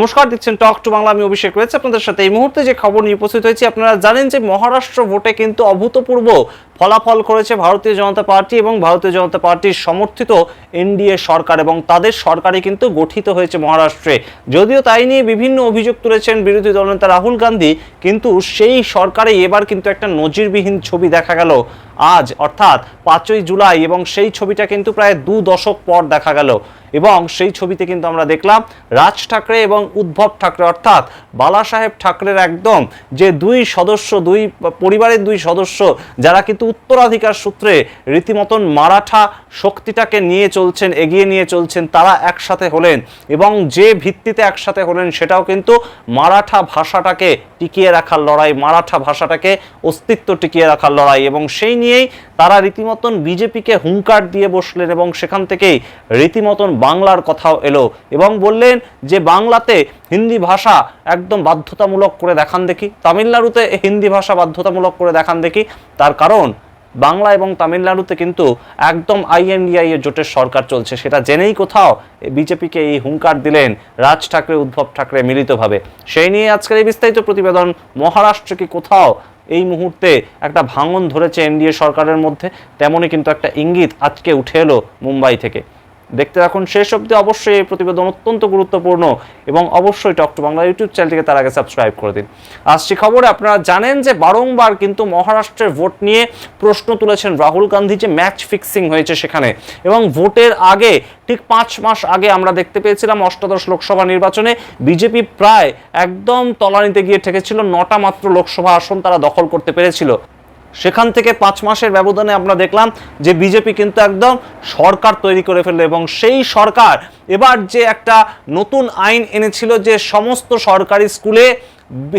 নমস্কার দিচ্ছেন টক টু বাংলা আমি অভিষেক রয়েছে আপনাদের সাথে। এই মুহূর্তে যে খবর নিয়ে উপস্থিত হয়েছি, আপনারা জানেন যে মহারাষ্ট্র ভোটে কিন্তু অভূতপূর্ব ফলাফল করেছে ভারতীয় জনতা পার্টি এবং ভারতীয় জনতা পার্টির সমর্থিত এনডিএ সরকার এবং তাদের সরকারই কিন্তু গঠিত হয়েছে মহারাষ্ট্রে। যদিও তাই নিয়ে বিভিন্ন অভিযোগ তুলেছেন বিরোধী দলনেতা রাহুল গান্ধী, কিন্তু সেই সরকারে এবার কিন্তু একটা নজিরবিহীন ছবি দেখা গেল। আজ, অর্থাৎ পাঁচই জুলাই, এবং সেই ছবিটা কিন্তু প্রায় দু দশক পর দেখা গেল। এবং সেই ছবিতে কিন্তু আমরা দেখলাম রাজ ঠাকরে এবং উদ্ভব ঠাকরে, অর্থাৎ বালা সাহেব ঠাকরের একদম যে দুই সদস্য, দুই পরিবারের দুই সদস্য, যারা কিন্তু উত্তরাধিকার সূত্রে রীতিমতন মারাঠা শক্তিটাকে নিয়ে চলছেন, এগিয়ে নিয়ে চলছেন, তারা একসাথে হলেন এবং যে ভিত্তিতে একসাথে হলেন, সেটাও কিন্তু মারাঠা ভাষাটাকে টিকিয়ে রাখার লড়াই, মারাঠা ভাষাটাকে অস্তিত্ব টিকিয়ে রাখার লড়াই এবং সেই নিয়েই তারা রীতিমতন বিজেপিকে হুঙ্কার দিয়ে বসলেন এবং সেখান থেকেই রীতিমতন বাংলার কথাও এলো এবং বললেন যে বাংলাতে হিন্দি ভাষা একদম বাধ্যতামূলক করে দেখান দেখি। তামিলনাড়ুতে হিন্দি ভাষা বাধ্যতামূলক করে দেখান দেখি। তার কারণ বাংলা এবং তামিলনাড়ুতে কিন্তু একদম আইএনডিআই এর জোটের সরকার চলছে। সেটা জেনেই কোথাও বিজেপিকে এই হুঙ্কার দিলেন রাজ ঠাকরে, উদ্ধব ঠাকরে মিলিতভাবে। সেই নিয়ে আজকের এই বিস্তারিত প্রতিবেদন, মহারাষ্ট্র কি কোথাও এই মুহূর্তে একটা ভাঙন ধরেছে এনডিএ সরকারের মধ্যে? তেমনই কিন্তু একটা ইঙ্গিত আজকে উঠে এলো মুম্বাই থেকে। দেখতে রাখুন শেষ অবধি অবশ্যই এই প্রতিবেদন অত্যন্ত গুরুত্বপূর্ণ এবং অবশ্যই টক টু বাংলা ইউটিউব চ্যানেলটিকে তার আগে সাবস্ক্রাইব করে দিন। আসছি খবরে আপনারা জানেন যে বারংবার কিন্তু মহারাষ্ট্রের ভোট নিয়ে প্রশ্ন তুলেছেন রাহুল গান্ধী যে ম্যাচ ফিক্সিং হয়েছে সেখানে এবং ভোটের আগে ঠিক পাঁচ মাস আগে আমরা দেখতে পেয়েছিলাম অষ্টাদশ লোকসভা নির্বাচনে বিজেপি প্রায় একদম তলানিতে গিয়ে ঠেকেছিল, নটা মাত্র লোকসভা আসন তারা দখল করতে পেরেছিল। সেখান থেকে পাঁচ মাসের ব্যবধানে আমরা দেখলাম যে বিজেপি কিন্তু একদম সরকার তৈরি করে ফেলল এবং সেই সরকার এবার যে একটা নতুন আইন এনেছিল যে সমস্ত সরকারি স্কুলে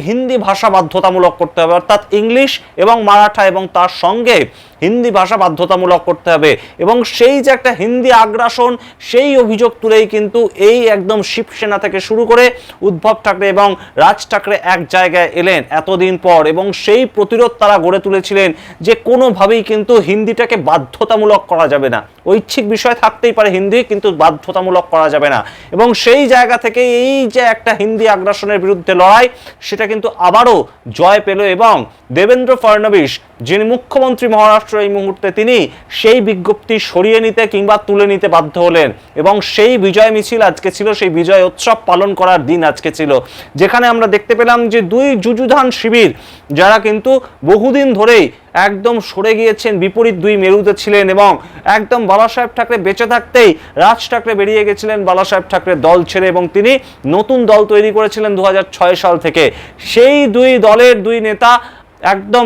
হিন্দি ভাষা বাধ্যতামূলক করতে হবে, অর্থাৎ ইংলিশ এবং মারাঠা এবং তার সঙ্গে হিন্দি ভাষা বাধ্যতামূলক করতে হবে। এবং সেই যে একটা হিন্দি আগ্রাসন, সেই অভিযোগ তুলেই কিন্তু এই একদম শিবসেনা থেকে শুরু করে উদ্ধব ঠাকরে এবং রাজ ঠাকরে এক জায়গায় এলেন এতদিন পর। এবং সেই প্রতিরোধ তারা গড়ে তুলেছিলেন যে কোনোভাবেই কিন্তু হিন্দিটাকে বাধ্যতামূলক করা যাবে না। ঐচ্ছিক বিষয় থাকতেই পারে হিন্দি, কিন্তু বাধ্যতামূলক করা যাবে না। এবং সেই জায়গা থেকে এই যে একটা হিন্দি আগ্রাসনের বিরুদ্ধে লড়াই, সেটা কিন্তু আবারও জয় পেল এবং দেবেন্দ্র ফডনবিস যিনি মুখ্যমন্ত্রী মহারাষ্ট্র এই মুহূর্তে তিনি সেই বিজ্ঞপ্তি সরিয়ে নিতে কিংবা তুলে নিতে বাধ্য হলেন। এবং সেই বিজয় মিছিল আজকে ছিল, সেই বিজয় উৎসব পালন করার দিন আজকে ছিল। যেখানে আমরা দেখতে পেলাম যে দুই যুযুধান শিবির, যারা কিন্তু বহুদিন ধরেই একদম সরে গিয়েছেন, বিপরীত দুই মেরুতে ছিলেন এবং একদম বালা সাহেব ঠাকরে বেঁচে থাকতেই রাজ ঠাকরে বেরিয়ে গেছিলেন বালা সাহেব ঠাকরে দল ছেড়ে এবং তিনি নতুন দল তৈরি করেছিলেন দু হাজার ছয় সাল থেকে। সেই দুই দলের দুই নেতা একদম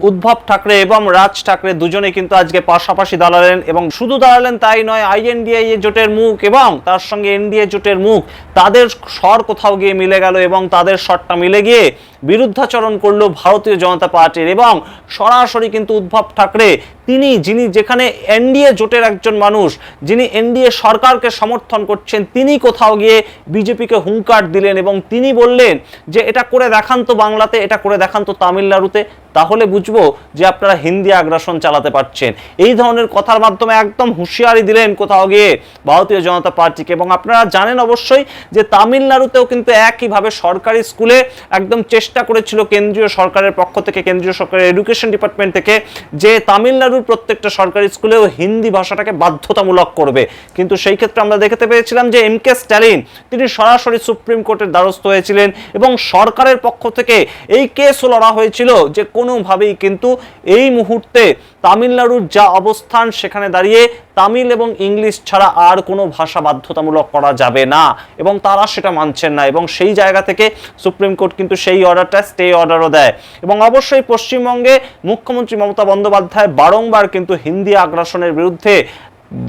উদ্ধব ঠাকরে এবং রাজ ঠাকরে দুজনে কিন্তু আজকে পাশাপাশি দাঁড়ালেন এবং শুধু দাঁড়ালেন তাই নয় আইএনডিআই জোটের মুখ এবং তার সঙ্গে এনডিএ জোটের মুখ, তাদের স্বর কোথাও গিয়ে মিলে গেল এবং তাদের স্বরটা মিলে গিয়ে বিরুদ্ধাচরণ করল ভারতীয় জনতা পার্টির এবং সরাসরি কিন্তু উদ্ভব ঠাকরে, তিনি যিনি যেখানে এনডিএ জোটের একজন মানুষ, যিনি এনডিএ সরকারকে সমর্থন করছেন, তিনি কোথাও গিয়ে বিজেপিকে হুঙ্কার দিলেন এবং তিনি বললেন যে, এটা করে দেখান তো বাংলাতে, এটা করে দেখান তো তামিলনাড়ুতে। তাহলে বুঝব যে আপনারা হিন্দি আগ্রাসন চালাতে পারছেন। এই ধরনের কথার মাধ্যমে একদম হুঁশিয়ারি দিলেন কোথাও গিয়ে ভারতীয় জনতা পার্টিকে এবং আপনারা জানেন অবশ্যই যে তামিলনাড়ুতেও কিন্তু একইভাবে সরকারি স্কুলে একদম চেষ্টা করেছিল কেন্দ্রীয় সরকারের পক্ষ থেকে, কেন্দ্রীয় সরকারের এডুকেশন ডিপার্টমেন্ট থেকে যে তামিলনাড়ুর প্রত্যেকটা সরকারি স্কুলেও হিন্দি ভাষাটাকে বাধ্যতামূলক করবে। কিন্তু সেই ক্ষেত্রে আমরা দেখতে পেয়েছিলাম যে এম কে স্ট্যালিন, তিনি সরাসরি সুপ্রিম কোর্টের দ্বারস্থ হয়েছিলেন এবং সরকারের পক্ষ থেকে এই কেসও লড়া হয়েছিল যে কোনোভাবেই কিন্তু এই মুহূর্তে তামিলনাড়ুর যা অবস্থান সেখানে দাঁড়িয়ে তামিল এবং ইংলিশ ছাড়া আর কোনো ভাষা বাধ্যতামূলক করা যাবে না এবং তারা সেটা মানছেন না এবং সেই জায়গা থেকে সুপ্রিম কোর্ট কিন্তু সেই অর্ডারটা স্টে অর্ডারও দেয়। এবং অবশ্যই পশ্চিমবঙ্গে মুখ্যমন্ত্রী মমতা বন্দ্যোপাধ্যায় বারংবার কিন্তু হিন্দি আগ্রাসনের বিরুদ্ধে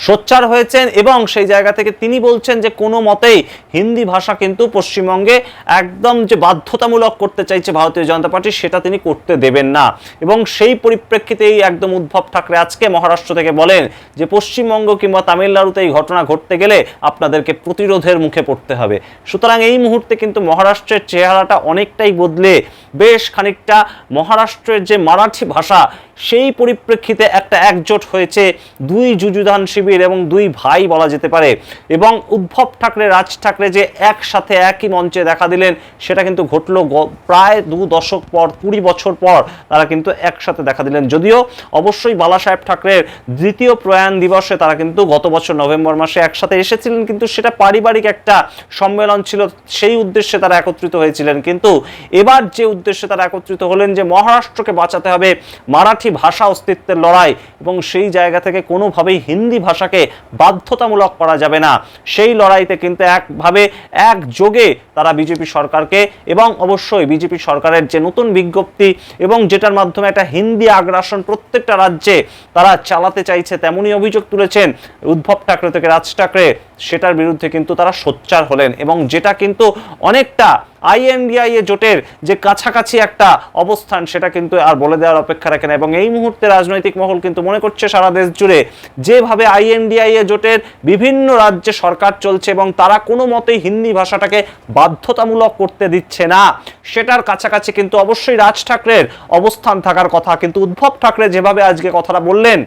সোচ্চার হয়েছেন এবং সেই জায়গা থেকে তিনি বলছেন যে কোনো মতেই হিন্দি ভাষা কিন্তু পশ্চিমবঙ্গে একদম যে বাধ্যতামূলক করতে চাইছে ভারতীয় জনতা পার্টি, সেটা তিনি করতে দেবেন না। এবং সেই পরিপ্রেক্ষিতেই একদম উদ্ভব ঠাকরে আজকে মহারাষ্ট্র থেকে বলেন যে পশ্চিমবঙ্গ কিংবা তামিলনাড়ুতে এই ঘটনা ঘটতে গেলে আপনাদেরকে প্রতিরোধের মুখে পড়তে হবে। সুতরাং এই মুহূর্তে কিন্তু মহারাষ্ট্রের চেহারাটা অনেকটাই বদলে বেশ খানিকটা মহারাষ্ট্রের যে মারাঠি ভাষা সেই পরিপ্রেক্ষিতে একটা একজোট হয়েছে। দুই যুযুধান শিবির এবং দুই ভাই বলা যেতে পারে। এবং উদ্ভব ঠাকরে, রাজ ঠাকরে যে একসাথে একই মঞ্চে দেখা দিলেন, সেটা কিন্তু ঘটলো প্রায় দু দশক পর, কুড়ি বছর পর তারা কিন্তু একসাথে দেখা দিলেন। যদিও অবশ্যই বালা সাহেব ঠাকরের দ্বিতীয় প্রয়াণ দিবসে তারা কিন্তু গত বছর নভেম্বর মাসে একসাথে এসেছিলেন, কিন্তু সেটা পারিবারিক একটা সম্মেলন ছিল, সেই উদ্দেশ্যে তারা একত্রিত হয়েছিলেন। কিন্তু এবার যে উদ্দেশ্যে তারা একত্রিত হলেন, যে মহারাষ্ট্রকে বাঁচাতে হবে, মারাঠি ভাষা অস্তিত্বের লড়াই এবং সেই জায়গা থেকে কোনোভাবেই হিন্দি ভাষাকে বাধ্যতামূলক করা যাবে না। সেই লড়াইতে কিন্তু একভাবে একযোগে তারা বিজেপি সরকারকে এবং অবশ্যই বিজেপি সরকারের যে নতুন বিজ্ঞপ্তি এবং যেটার মাধ্যমে একটা হিন্দি আগ্রাসন প্রত্যেকটা রাজ্যে তারা চালাতে চাইছে, তেমনই অভিযোগ তুলেছেন উদ্ধব ঠাকরে থেকে রাজ ঠাকরে। সেটার বিরুদ্ধে কিন্তু তারা সোচ্চার হলেন এবং যেটা কিন্তু অনেকটা আইএনডিআই এ জোটের যে কাছাকাছি একটা অবস্থান, সেটা কিন্তু আর বলে দেওয়ার অপেক্ষা রাখে না। এবং এই মুহূর্তে রাজনৈতিক মহল কিন্তু মনে করছে সারা দেশ জুড়ে যেভাবে আইএনডিআই এ জোটের বিভিন্ন রাজ্যে সরকার চলছে এবং তারা কোনো মতেই হিন্দি ভাষাটাকে বাধ্যতামূলক করতে দিচ্ছে না। সেটার কাছাকাছি কিন্তু অবশ্যই রাজ ঠাকরের অবস্থান থাকার কথা। কিন্তু উদ্ধব ঠাকরে যেভাবে আজকে কথাটা বললেন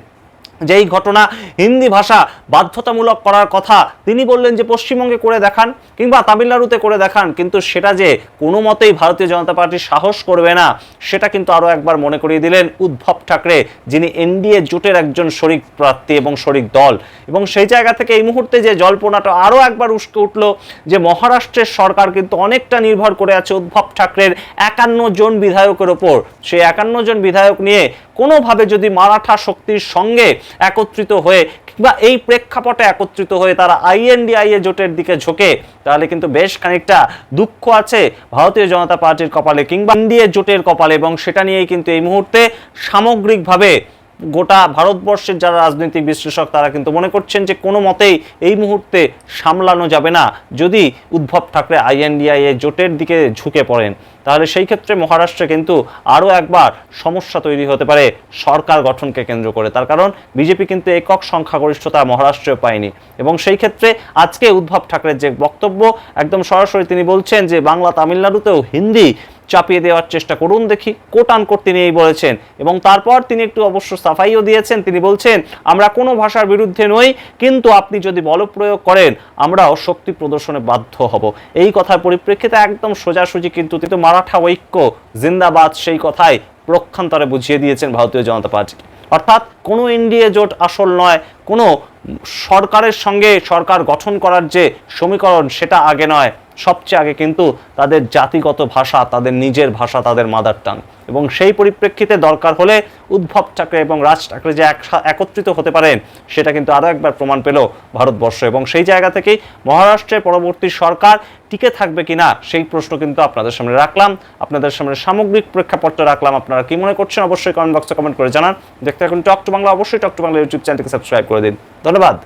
যে এই ঘটনা হিন্দি ভাষা বাধ্যতামূলক করার কথা তিনি বললেন যে পশ্চিমবঙ্গে করে দেখান কিংবা তামিলনাড়ুতে করে দেখান, কিন্তু সেটা যে কোনো মতেই ভারতীয় জনতা পার্টি সাহস করবে না, সেটা কিন্তু আরও একবার মনে করিয়ে দিলেন উদ্ধব ঠাকরে, যিনি এনডিএ জোটের একজন শরিক প্রার্থী এবং শরিক দল। এবং সেই জায়গা থেকে এই মুহূর্তে যে জল্পনাটা আরও একবার উস্কে উঠল যে মহারাষ্ট্রের সরকার কিন্তু অনেকটা নির্ভর করে আছে উদ্ধব ঠাকরের একান্ন জন বিধায়কের ওপর। সেই একান্ন জন বিধায়ক নিয়ে কোনোভাবে যদি মারাঠা শক্তির সঙ্গে একত্রিত হয়ে কিংবা এই প্রেক্ষাপটে একত্রিত হয়ে তারা আইএনডিআই এ জোটের দিকে ঝোঁকে, তাহলে কিন্তু বেশ খানিকটা দুঃখ আছে ভারতীয় জনতা পার্টির কপালে কিংবা এনডিএ জোটের কপালে এবং সেটা নিয়েই কিন্তু এই মুহূর্তে সামগ্রিকভাবে গোটা ভারতবর্ষের যারা রাজনৈতিক বিশ্লেষক, তারা কিন্তু মনে করছেন যে কোনো মতেই এই মুহূর্তে সামলানো যাবে না। যদি উদ্ভব ঠাকরে আইএনডিআই এ জোটের দিকে ঝুঁকে পড়েন, তাহলে সেই ক্ষেত্রে মহারাষ্ট্রে কিন্তু আরও একবার সমস্যা তৈরি হতে পারে সরকার গঠনকে কেন্দ্র করে। তার কারণ, বিজেপি কিন্তু একক সংখ্যাগরিষ্ঠতা মহারাষ্ট্রেও পায়নি। এবং সেই ক্ষেত্রে আজকে উদ্ভব ঠাকরের যে বক্তব্য, একদম সরাসরি তিনি বলছেন যে বাংলা তামিলনাড়ুতেও হিন্দি চাপিয়ে দেওয়ার চেষ্টা করুন দেখি। কোট আনকোট তিনি এই বলেছেন এবং তারপর তিনি একটু অবশ্য সাফাইও দিয়েছেন। তিনি বলছেন, আমরা কোনো ভাষার বিরুদ্ধে নই, কিন্তু আপনি যদি বলপ্রয়োগ করেন, আমরাও শক্তি প্রদর্শনে বাধ্য হব। এই কথার পরিপ্রেক্ষিতে একদম সোজাসুজি কিন্তু তিনি তো মারাঠা ঐক্য, জিন্দাবাদ সেই কথাই প্রক্ষান্তরে বুঝিয়ে দিয়েছেন ভারতীয় জনতা পার্টি। অর্থাৎ কোনো এনডিএ জোট আসল নয়, কোনো সরকারের সঙ্গে সরকার গঠন করার যে সমীকরণ, সেটা আগে নয়। সবচেয়ে আগে কিন্তু তাদের জাতিগত ভাষা, তাদের নিজের ভাষা, তাদের মাদার টাং এবং সেই পরিপ্রেক্ষিতে দরকার হলে উদ্ভব ঠাকরে এবং রাজ ঠাকরে যে একত্রিত হতে পারেন সেটা কিন্তু আরও একবার প্রমাণ পেল ভারতবর্ষ। এবং সেই জায়গা থেকেই মহারাষ্ট্রের পরবর্তী সরকার টিকে থাকবে কিনা, সেই প্রশ্ন কিন্তু আপনাদের সামনে রাখলাম। আপনাদের সামনে সামগ্রিক প্রেক্ষাপটটা রাখলাম। আপনারা কি মনে করছেন, অবশ্যই কমেন্ট বক্সে কমেন্ট করে জানান। দেখতে থাকুন টক টু বাংলা। অবশ্যই টক টু বাংলা ইউটিউব চ্যানেলটিকে সাবস্ক্রাইব করে দিন। ধন্যবাদ।